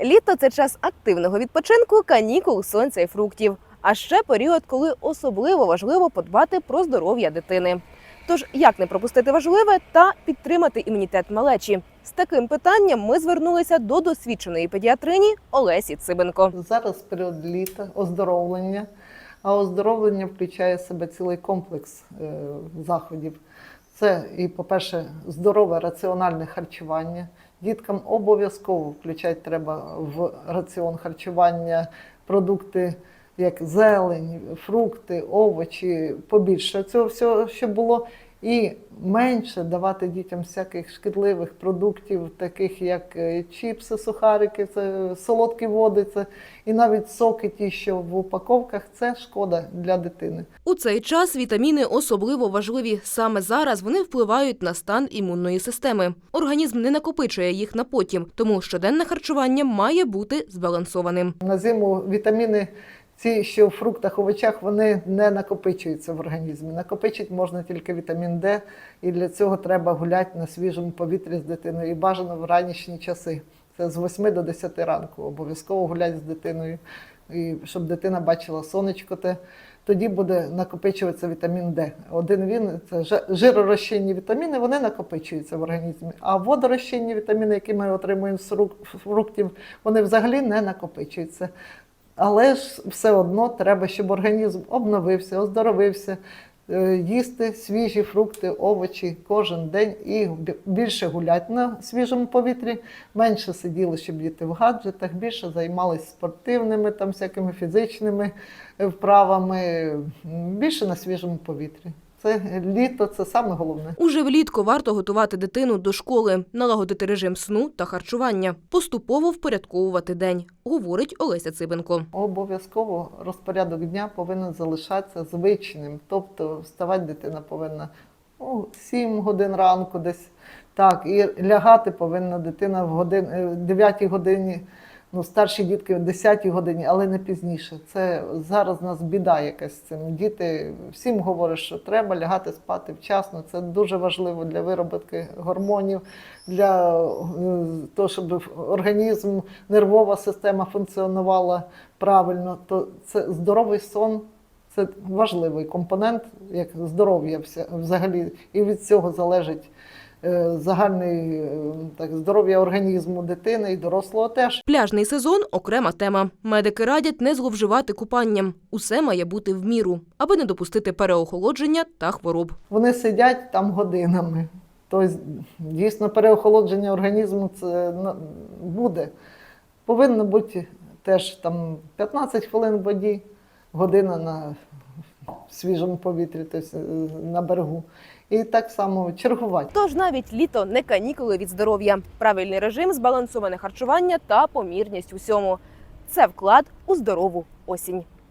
Літо це час активного відпочинку, канікул, сонця і фруктів. А ще період, коли особливо важливо подбати про здоров'я дитини. Тож як не пропустити важливе та підтримати імунітет малечі? З таким питанням ми звернулися до досвідченої педіатрині Олесі Цибенко. Зараз період літа, оздоровлення. А оздоровлення включає в себе цілий комплекс е, заходів. Це і, по-перше, здорове раціональне харчування. Діткам обов'язково включати треба в раціон харчування продукти, як зелень, фрукти, овочі, побільше цього всього, щоб було. І менше давати дітям всяких шкідливих продуктів, таких як е, чіпси, сухарики, це солодкі води, це і навіть соки, ті, що в упаковках, це шкода для дитини. У цей час вітаміни особливо важливі. Саме зараз вони впливають на стан імунної системи. Організм не накопичує їх на потім, тому щоденне харчування має бути збалансованим. На зиму вітаміни, ці, що в фруктах, овочах, вони не накопичуються в організмі. Накопичити можна тільки вітамін Д, і для цього треба гуляти на свіжому повітрі з дитиною. І бажано в ранішні часи. Це з 8 до 10 ранку. Обов'язково гуляти з дитиною, і щоб дитина бачила сонечко. Те. Тоді буде накопичуватися вітамін Д. Один він це жиророзчинні вітаміни, вони накопичуються в організмі. А водорозчинні вітаміни, які ми отримуємо з фруктів, вони взагалі не накопичуються. Але ж все одно треба, щоб організм обновився, оздоровився, е, їсти свіжі фрукти, овочі кожен день і більше гуляти на свіжому повітрі, менше сиділи, щоб діти в гаджетах, більше займалися спортивними, там всякими фізичними е, вправами, більше на свіжому повітрі. Це літо, це саме головне. Уже влітку варто готувати дитину до школи, налагодити режим сну та харчування, поступово впорядковувати день, говорить Олеся Цибенко. Обов'язково розпорядок дня повинен залишатися звичним. Тобто вставати дитина повинна ну, 7 годин ранку десь. Так, і лягати повинна дитина в годин, е, 9 годині, ну, старші дітки в 10 годині, але не пізніше. Це зараз у нас біда якась з цим. Діти всім говорять, що треба лягати спати вчасно. Це дуже важливо для вироботки гормонів, для е, того, щоб організм, нервова система функціонувала правильно. То це здоровий сон. Це важливий компонент, як здоров'я взагалі, і від цього залежить е, загальне е, так, здоров'я організму дитини і дорослого теж. Пляжний сезон окрема тема. Медики радять не зловживати купанням. Усе має бути в міру, аби не допустити переохолодження та хвороб. Вони сидять там годинами. Тобто, дійсно, переохолодження організму це ну, буде. Повинно бути теж там 15 хвилин в воді, година на свіжому повітрі, тобто е, на берегу. І так само чергувати. Тож навіть літо не канікули від здоров'я, правильний режим, збалансоване харчування та помірність усьому. Це вклад у здорову осінь.